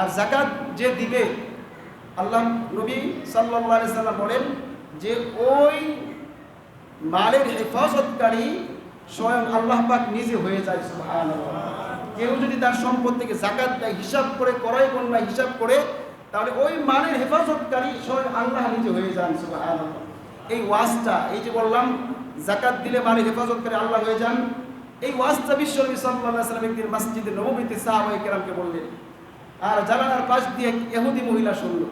আর জাকাত যে দিবে, আল্লাহ নবী সাল্লাহ সাল্লাম বলেন যে ওই মালের হেফাজতকারী স্বয়ং আল্লাহ পাক নিজে হয়ে যায় কেউ যদি তার সম্পদ থেকে জাকাত দেয়, হিসাব করে করাই বন্যা হিসাব করে, তাহলে ওই মালের হেফাজতকারী স্বয়ং আল্লাহ নিজে হয়ে যান এই ওয়াজটা, এই যে বললাম জাকাত দিলে মালের হেফাজতকারী আল্লাহ হয়ে যান, এই ওয়াজটা বিশ্বনবী আলাইহি সাল্লাম একদিন মসজিদে নববীতে সাহাবায়ে কেরামকে বললেন আর জানালার পাশ দিয়ে এহুদি মহিলা শুনলো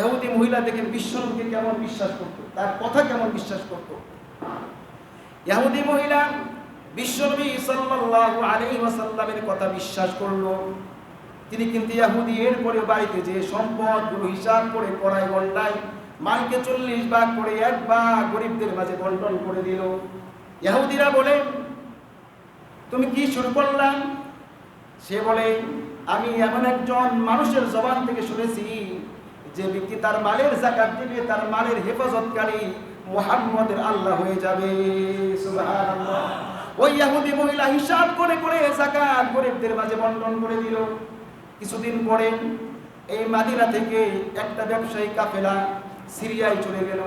এহুদি মহিলা দেখেন বিশ্বনবীকে কেমন বিশ্বাস করত, তার কথা কেমন বিশ্বাস করত। এহুদি মহিলা বিশ্বনবী সাল্লাল্লাহু আলাইহি ওয়াসাল্লামের কথা বিশ্বাস করল। তিনি কিন্তু ইহুদি এরপরে বাড়িতে যে সম্পদগুলো হিসাব করে করায় গন্ডায় মালকে চল্লিশ ভাগ করে এক ভাগ গরিবদের মাঝে বন্টন করে দিল। ইহুদিরা বলে, তুমি কি শুরু করলাম? সে বলে, আমি এমন একজন মানুষের জবান থেকে শুনেছি যে ব্যক্তি তার মালের জাকাত দিবে, তার মালের হেফাজতকারী মুহাম্মদের আল্লাহ হয়ে যাবে। ওই ইহুদি মহিলা হিসাব করে করে জাকাত গরিবদের মাঝে বন্টন করে দিল। কিছুদিন পরে এই মাদিনা থেকে একটা ব্যবসায়ী কাফেলা সিরিয়ায় চলে গেল।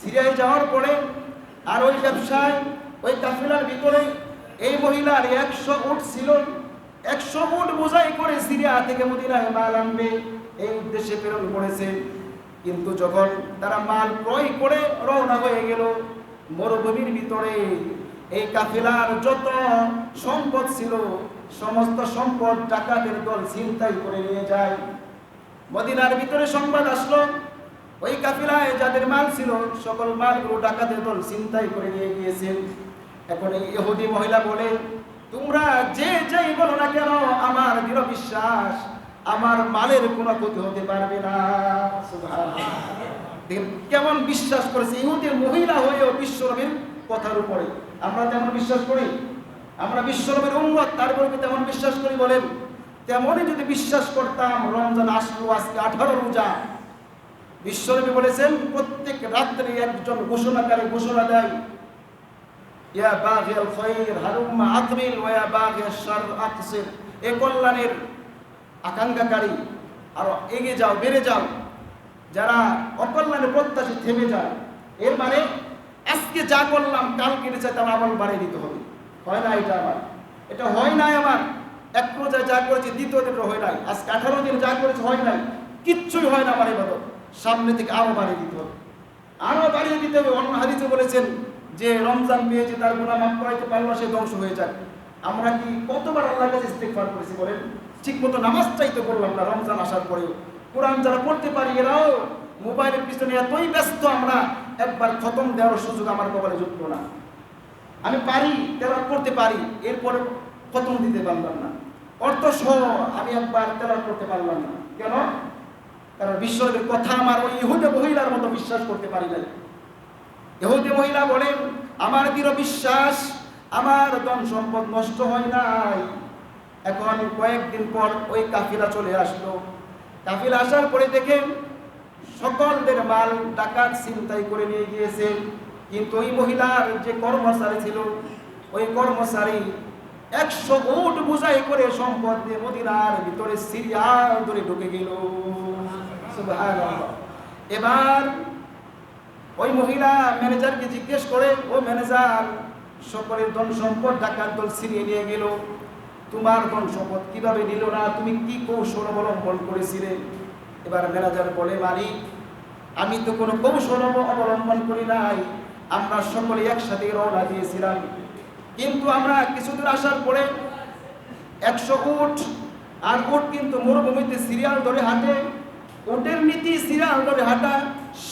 সিরিয়ায় যাওয়ার পরে আর ওই ব্যবসায় ওই কাফেলার ভিতরে এই মহিলার একশো উট ছিল। একশো উট বোঝাই করে সিরিয়া থেকে মদিনায় মাল আনবে, এই উদ্দেশ্যে প্রেরণ করেছে। কিন্তু যখন তারা মাল ক্রয় করে রওনা হয়ে গেল, মরুভূমির ভিতরে এই কাফেলার যত সম্পদ ছিল, সমস্ত সম্পদ ডাকাতের দল চিন্তাই করে নিয়ে যায়। মদিনার ভিতরে সংবাদ আসলো, ওই কাফিলায় যাদের মাল ছিল, সকল মালগুলো ডাকাতের দল চিন্তাই করে নিয়ে গিয়েছেন এখন এই ইহুদি মহিলা বলে তোমরা যে যাই বলো না কেন আমার দৃঢ় বিশ্বাস আমার মালের কোনো ক্ষতি হতে পারবে না। কেমন বিশ্বাস করেছে ইহুদের মহিলা হয়েও বিশ্বনবীর কথার উপরে। আমরা তেমন বিশ্বাস করি আমরা বিশ্বনবীর উম্মত তারপরে কি তেমন বিশ্বাস করি বলেন? তেমনই যদি বিশ্বাস করতাম রমজান আসলো আজকে আঠারো রোজা। বিশ্বনবী বলেছেন প্রত্যেক রাত্রে একজন ঘোষণাকারী ঘোষণা দেয় ইয়া বাগিয়াল খায়র হালুম্মা আকবিল ওয়া বাগিয়াশ শার, আকসির। এ কল্যাণের আকাঙ্ক্ষাকারী, আর এগিয়ে যাও, বেড়ে যাও। যারা অকল্যাণে প্রত্যাশী থেমে যায়, এর মানে আজকে যা করলাম কালকে চাইতে আমার আমল বাড়িয়ে দিতে হবে। হয় না এটা আমার? এটা হয় নাই আমার। এক পর্যায়ে যা করেছি, দ্বিতীয় দিন হয় নাই। আজকে আঠারো দিন যা করেছে, হয় নাই। কিচ্ছুই হয় না আমার এবার সামনে থেকে আরও বাড়িয়ে দিতে হবে। আরও বাড়িয়ে দিতে হবে, অন্য হাদিসে বলেছেন যে রমজান পেয়েছে, তার গুণা মাফ করাইতে পারল, সে ধ্বংস হয়ে যাক। আমরা কি কতবার আল্লাহর কাছে ইস্তেগফার করেছি বলেন? ঠিক মতো নামাজ চাইতে করলাম না রমজান আসার পরেও। কোরআন যারা পড়তে পারি, এরাও মোবাইলের পিছনে এতই ব্যস্ত আমরা, একবার খতম দেওয়ার সুযোগ আমার কপালে জুটলো না। আমি পারি, তেলাওয়াত করতে পারি, এরপরে খতম দিতে পারলাম না। অর্থ সহ আমি একবার তেলাওয়াত করতে পারলাম না। কেন? কারণ বিশ্বের কথা আমার ওই ইহুদে মহিলার মতো বিশ্বাস করতে পারি না ইহুদি মহিলা বলেন, আমার দৃঢ় বিশ্বাস, আমার ধন সম্পদ নষ্ট হয় নাই। এখন কয়েকদিন পর ওই কাফিলা চলে আসলো। কাফিলা আসার পরে দেখেন সকলদের মাল ডাকাত ছিনতাই করে নিয়ে গিয়েছে। কিন্তু ওই মহিলার যে কর্মচারী ছিল, ওই কর্মচারী একশো উট বুঝাই করে সম্পদ দিয়ে মদিনার ভিতরে সিরিয়াল ধরে ঢুকে গেল। এবার ওই মহিলা ম্যানেজারকে জিজ্ঞেস করে, ও ম্যানেজার সকলের ধন সম্পদ ডাকাত দল ছিনিয়ে নিয়ে গেল। তোমার ধন সম্পদ কীভাবে নিল না? তুমি কি কৌশল অবলম্বন করেছিলে? এবার ম্যানেজার বলে, মালিক, আমি তো কোনো কৌশল অবলম্বন করি নাই। আমরা সকলে একসাথে রওনা দিয়েছিলাম। কিন্তু আমরা কিছুদূর আসার পরে একশো উট আর উট কিন্তু মরুভূমিতে সিরিয়াল ধরে হাঁটে। উটের নীতি সিরিয়াল ধরে হাঁটা,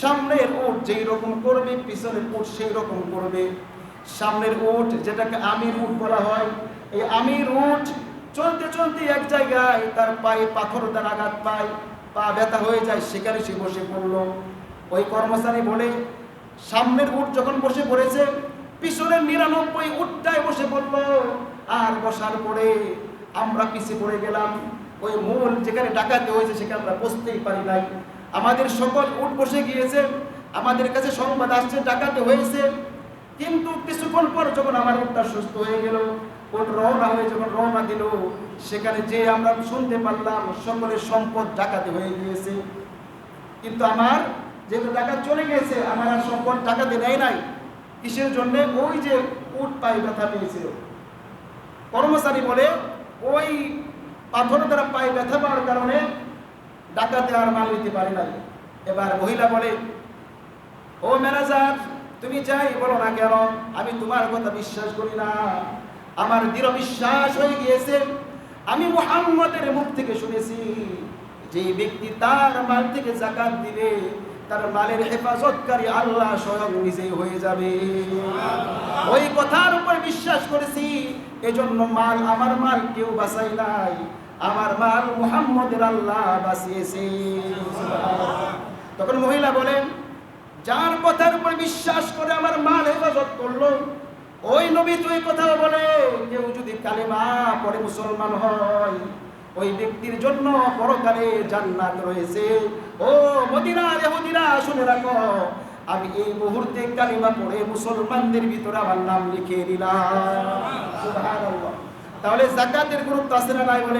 সামনের উট যেই রকম করবে, পিছনের উট সেই রকম করবে। সামনের উট যেটাকে আমির উট বলা হয়, এই আমির উট চলতে চলতে এক জায়গায় তার পায়ে পাথর দ্বার আঘাত পায়, পা ব্যথা হয়ে যায়, সেখানে সে বসে পড়ল। ওই কর্মচারী বলে, সামনের উট যখন বসে পড়েছে, পিছনের নিরানব্বই উটটায় বসে পড়ল, আর বসার পরে আমরা পিছিয়ে পড়ে গেলাম। ওই মূল যেখানে ডাকাতে হয়েছে সেখানে আমরা বসতেই পারি নাই। আমাদের সকল উট বসে গিয়েছে, আমাদের কাছে সংবাদ আসছে, ডাকাতে হয়েছে। কিন্তু কিছুক্ষণ পর যখন আমার উটটা সুস্থ হয়ে গেল উট রওনা হয়ে যখন রওনা দিল, সেখানে যে আমরা শুনতে পারলাম, সকলের সম্পদ ডাকাতি হয়ে গিয়েছে। কিন্তু আমার যেহেতু টাকা চলে গেছে আমার আর সম্পদ টাকাতে নেয় নাই। কিসের জন্য? ওই যে উট পায়ে ব্যথা পেয়েছিল। কর্মচারী বলে, ওই পাথর দ্বারা পায়ে ব্যথা পাওয়ার কারণে ডাকাতে আর মাল নিতে পারে নাই। এবার মহিলা বলে, ও ম্যানেজার, তুমি যাই বলো না কেন? আমি তোমার কথা বিশ্বাস করি না। আমার দৃঢ় বিশ্বাস হয়ে গিয়েছে। আমি মুহাম্মদের মুখ থেকে শুনেছি, যে ব্যক্তি তার মাল থেকে জাকাত দিবে তার মালের হেফাজতকারী আল্লাহ স্বয়ং নিজেই হয়ে যাবে। ওই কথার উপর বিশ্বাস করেছি, এজন্য মাল আমার মাল কেউ বাঁচাই নাই। আমার মাল মুহাম্মদের আল্লাহ বাঁচিয়েছে। তখন মহিলা বলেন, যার কথার উপর বিশ্বাস করে আমার মাল হেফাজত করল, ওই নবী তুই কথা বলে, কেউ যদি কালেমা পরে মুসলমান হয় ওই ব্যক্তির জন্য পরকালে জান্নাত রয়েছে। ও মদিনা ইহুদিরা শুনে রাখো। আমি এই মুহূর্তে কালিমা পড়ে মুসলমানদের ভিতরে আমার নাম লিখে দিলাম তাহলে জাকাতের গুরুত্ব আছে না নাই বলে